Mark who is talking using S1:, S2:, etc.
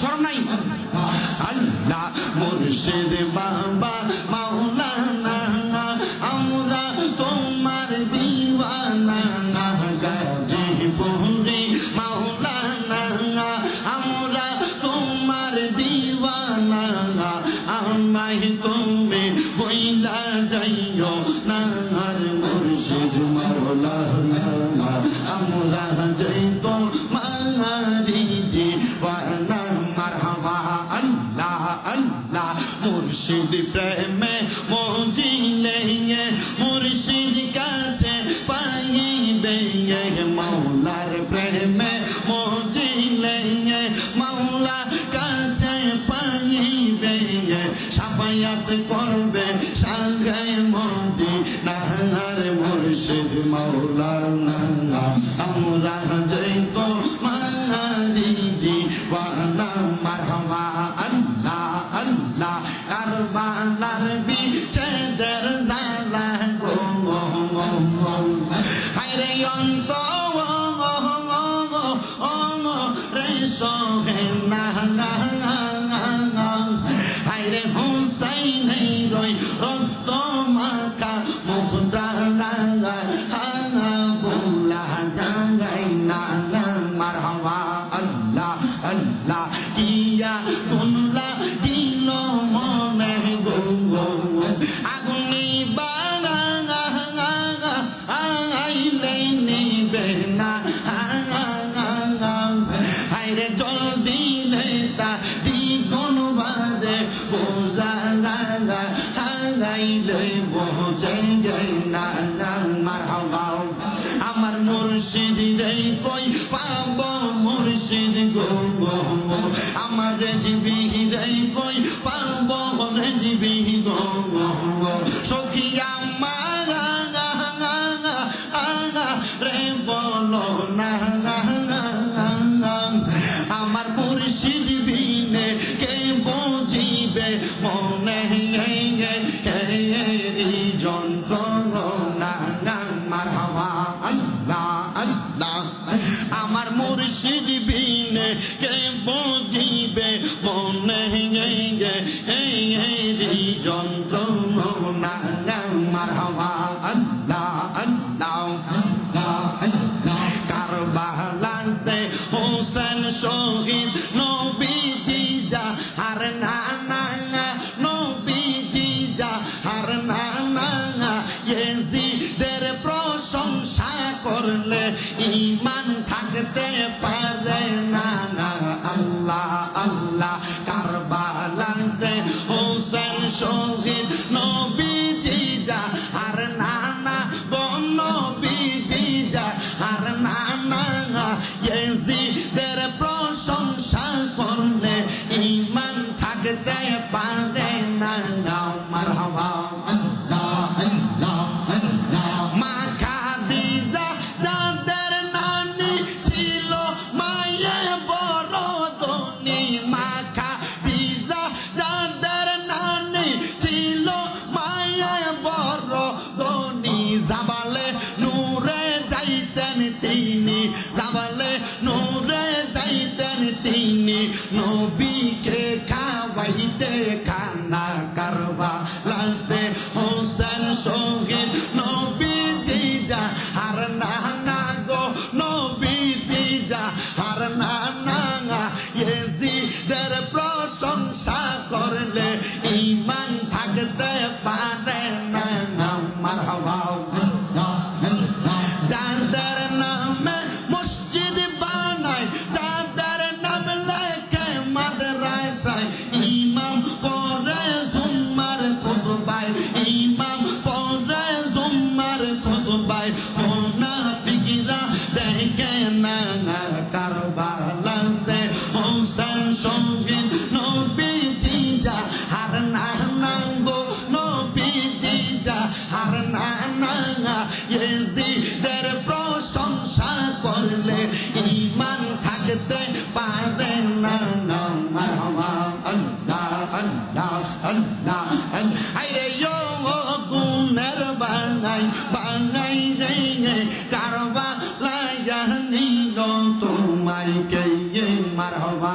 S1: শরম নাই আল্লাহ মুর্শিদ বাবা মুর্শিদ প্রেমে মজিলে মুর্শিদ কাছে পাইবে মাওলার প্রেমে মজিলে মাওলা কাছে পাইবে সাফায়াত করবে সাগায় মদি নাহার মুর্শিদ মাওলানা আমরা যাইতো মারি দিওয়ানা রে সোহে না হাগাইলে বোঝে যাই না মার হাওয়াও আমার মুর্শিদ রে কই পাব, মুর্শিদ গো আমার রেজবি রে কই পাব, রেজবি গো সখী আমার রে বলো না। হার নবীকে খাওয়াইতে খানা কারবা লাতে হোসেন শহীদ নবীজি যা হার নানা গো, নবীজি যা হার নানা ইয়েজিদের প্রশংসা করলে ইমান থাকতে পারে না মারহাবা যাদের নামে line মারহাবা